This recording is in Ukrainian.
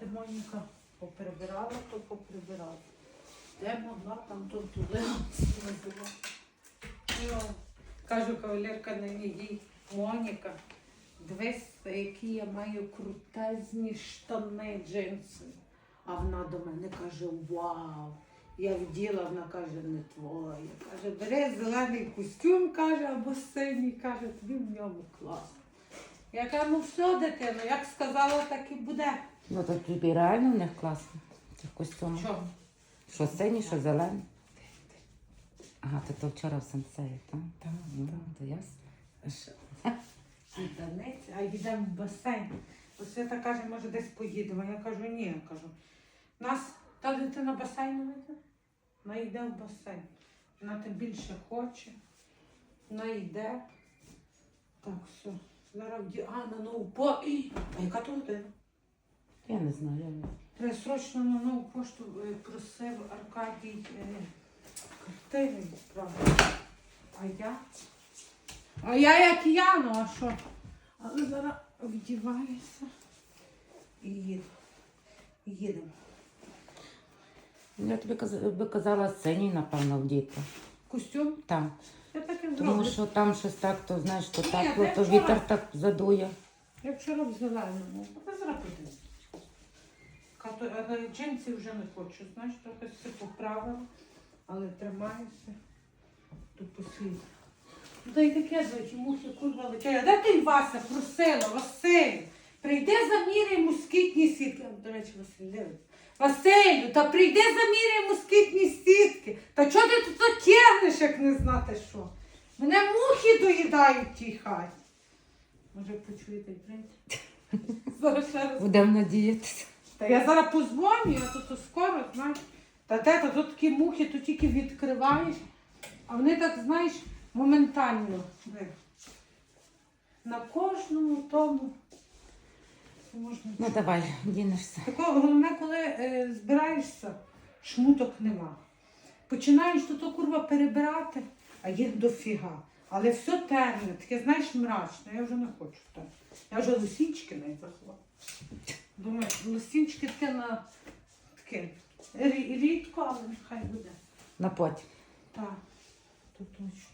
ти Моніка поприбирала, то поприбирала. Де могла, там то туди. Йо. Кажу, кавалерка на їй, Моніка, дивись, які я маю крутезні штани джинси. А вона до мене каже, вау. Я вділа, вона каже, не твоя. Каже, бери зелений костюм, каже, або синій, каже, тобі в ньому класно. Я кажу, ну все, дитино, як сказала, так і буде. Ну то тобі реально в них класно. Цих костюмах. Чому? Що синій, що зелений. Ага, ти то вчора в сенсеї, так? Так, Ну, так. то ясно. Танець, а йдемо в басейн. Бо Свята каже, може десь поїдемо. Я кажу, ні, я кажу. Нас та дитина басейн вийде, вона йде в басейн. Вона тим більше хоче. Вона йде. Так, все. Зараз вді... А, на нову по. І... А яка то година? Я не знаю. Я... не- срочно на нову пошту е, просив Аркадій е, картини відправити. А я? А я як я, ну а що? Але зараз вдіваюся і їду. І їдемо. Я тобі каз... би казала синій, напевно, в діти. Костюм? Там. Я так і Тому зроблю. що там щось так, то знаєш, то Ні, тепло, я то вчора- вітер так задує. Я вчора в зеленому. А зараз джинси вже не хочу, знаєш, трохи все поправила, але тримаюся. Тут послід. Ну, Та й таке, зайчі, мухи курва летять. А де ти Вася просила, Василь? Прийди заміряй москітні сітки. До речі, Василь, дивись. Василю, та прийди заміряй москітні сітки. Та чого ти тут тягнеш, як не знати що? Мене мухи доїдають в тій хаті. Може почуєте прийде? Зараз ще раз. Будемо надіятися. Та я зараз позвоню, я тут скоро, знаєш. Та де, та тут такі мухи, то тільки відкриваєш, а вони так, знаєш, моментально. На кожному тому. Можна. Ну давай, дінешся. Такого головне, коли е, збираєшся, шмуток нема. Починаєш тут курва перебирати, а їх дофіга. Але все темне, таке, знаєш, мрачне. Я вже не хочу так. Я вже лисінчики не заховала. Думаю, листінчики таке на таке рідко, але нехай буде. На потім. Так, то точно.